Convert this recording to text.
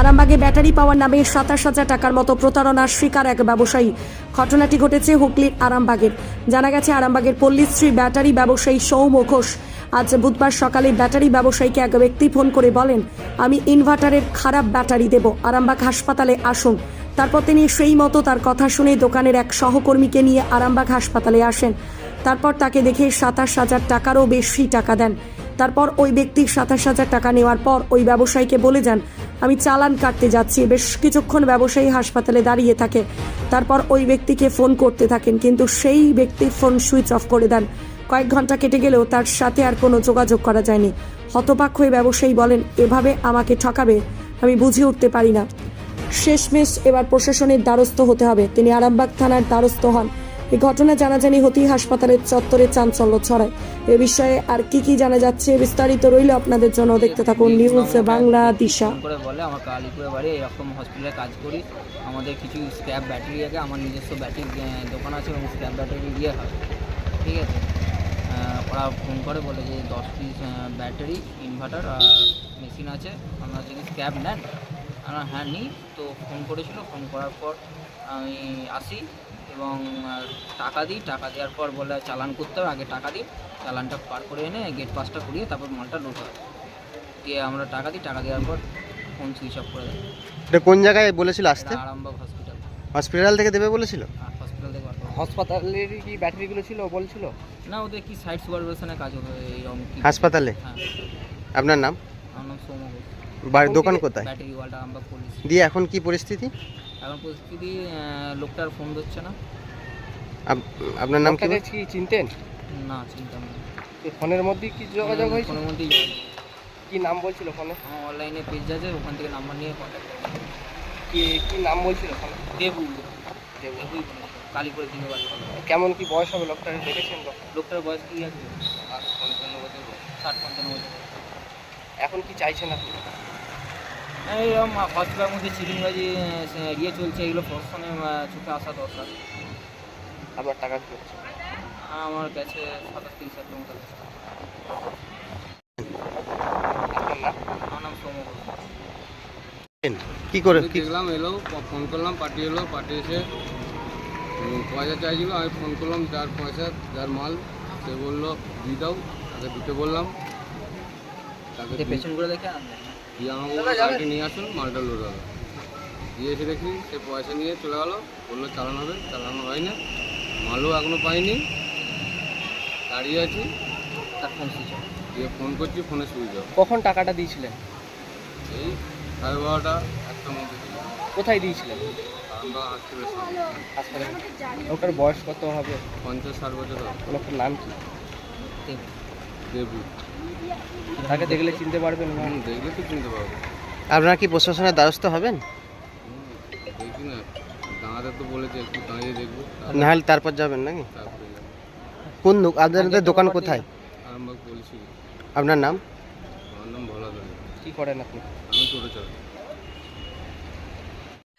আরামবাগে battery power নামে সাতাশ হাজার টাকার মতো প্রতারণার শিকার এক ব্যবসায়ী। ঘটনাটি ঘটেছে হুগলির আরামবাগের। জানা গেছে, আরামবাগের পল্লীশ্রী ব্যাটারি ব্যবসায়ী সৌম ঘোষ আজ বুধবার সকালে ব্যাটারি ব্যবসায়ীকে এক ব্যক্তি ফোন করে বলেন, আমি ইনভার্টারের খারাপ ব্যাটারি দেব। আরামবাগ হাসপাতালে আসুন। তারপর তিনি সেই মতো তার কথা শুনে দোকানের এক সহকর্মীকে নিয়ে আরামবাগ হাসপাতালে আসেন। তারপর তাকে দেখে সাতাশ হাজার টাকারও বেশি টাকা দেন। তারপর ওই ব্যক্তি সাতাশ হাজার টাকা নেওয়ার পর ওই ব্যবসায়ীকে বলে যান আমি চালান কাটতে যাচ্ছি। বেশ কিছুক্ষণ ব্যবসায়ী হাসপাতালে দাঁড়িয়ে থাকে। তারপর ওই ব্যক্তিকে ফোন করতে থাকেন, কিন্তু সেই ব্যক্তি ফোন সুইচ অফ করে দেন। কয়েক ঘণ্টা কেটে গেলেও তার সাথে আর কোনো যোগাযোগ করা যায়নি। হতবাক হয়ে ব্যবসায়ী বলেন, এভাবে আমাকে ঠকাবে, আমি বুঝে উঠতে পারি না। শেষমেশ এবার প্রশাসনের দ্বারস্থ হতে হবে। তিনি আরামবাগ থানার দ্বারস্থ হন। এই ঘটনা জানাজানি হতেই হাসপাতালের চত্বরে চাঞ্চল্য ছড়ায়। এ বিষয়ে আর কি কি জানা যাচ্ছে বিস্তারিত রইল আপনাদের জন্য। দেখতে থাকুন নিউজ বাংলা দিশা। করে বলে, আমার কালীপুরে বাড়ি এরকম হসপিটালে কাজ করি। আমাদের কিছু স্ক্র্যাপ ব্যাটারি আছে, আমার নিজস্ব ব্যাটারি দোকান আছে এবং স্ক্র্যাপ ব্যাটারি দিয়ে হয়। ঠিক আছে? ওরা ফোন করে, বলে যে দশ পিস ব্যাটারি ইনভার্টার আর মেশিন আছে। আপনারা যদি স্ক্র্যাপ নেন, আমরা হ্যাঁ নিই, তো ফোন করেছিল। ফোন করার পর আমি আসি। এবং টাকা দিই। টাকা দেওয়ার পর বলে চালান করতে হবে আগে টাকা দিই। চালানটা পার করে এনে গেট পাসটা করিয়ে তারপর মালটা লোড হয়। দিয়ে আমরা টাকা দিই টাকা দেওয়ার পর ফোন সুইচ অফ করে দেয়। এটা কোন জায়গায় বলেছিল আসতে? আরামবাগ হসপিটাল হসপিটাল থেকে দেবে বলেছিল? আর হসপিটাল থেকে বার করে। হাসপাতালের কি ব্যাটারিগুলো ছিল বলছিল? না ওদের কি সাইট সুপারভিশনে কাজ হবে এইরকম কি হাসপাতালে? হ্যাঁ। আপনার নাম? আমার নাম সৌম ঘোষ। বাড়ির দোকান কোথায়? ব্যাটারি ওয়ার্ল্ড আরামবাগ পুলিশ দিয়ে এখন কি পরিস্থিতি? এখন পরিস্থিতি লোকটার ফোন ধরছে না। আপনার নাম কি চিনতেন? না চিন্তা নেই এই ফোনের মধ্যে কি যোগাযোগ হয়েছে? ফোনের মধ্যেই কি নাম বলছিল ফোনে? আমার অনলাইনে পেজ আছে ওখান থেকে নাম্বার নিয়ে কন্ট্যাক্ট কি কি নাম বলছিল ফোনে? দেবু দেবু। কালীপুরে দিনে বাড়ি কেমন কি বয়স হবে লোকটাকে দেখেছেন তো? লোকটার বয়স কি আছে? পঞ্চান্ন বছর ষাট পঞ্চান্ন বছর এখন কি চাইছেন আপনি? এইরকম হসপিটালের মধ্যে চিরিংবাজি ইয়ে চলছে এগুলো প্রশাসনে চোখে আসা দরকার। আপনার টাকা কি হচ্ছে? আমার কাছে সাতাশ তিরিশ হাজার মতো আমার নাম সৌম কি করে দেখলাম এলো ফোন করলাম পার্টি এলো পার্টি এসে পয়সা চাইছিল আমি ফোন করলাম যার পয়সা যার মাল সে বলল দিয়ে দাও তাকে দিতে বললাম। তাকে পেছন করে দেখে আনবে বলল গাড়িটা নিয়ে আসুন মালটা লোড হবে। দিয়ে এসে দেখি সে পয়সা নিয়ে চলে গেলো। বলল চালানো হবে চালানো হয় না। মালও এখনও পাইনি। দাঁড়িয়ে আছি। তার ফোন সুইচ দিয়ে ফোন করছি ফোনে সুইচ অফ কখন টাকাটা দিয়েছিলেন? এই সাড়ে বারোটা একটার মধ্যে কোথায় দিয়েছিলেন? আমরা হসপিটালের সামনে হাসপাতালে। লোকটার বয়স কত হবে? পঞ্চাশ ষাট বছর হবে। লোকটার নাম কি? দেবু। তাকে দেখলে চিনতে পারবেন দেখলে তো চিনতে পারব। আপনারা কি প্রশাসনের দ্বারস্থ হবেন? দেখি না। দাঁড়াতে তো বলেছে একটু দাঁড়িয়ে দেখব। না হলে তারপর যাবেন নাকি? তারপরে কোন আপনাদের দোকান কোথায়? আরামবাগ বলছি আপনার নাম? আমার নাম ভোলা কি করেন আপনি? আমি টোটো চালাই।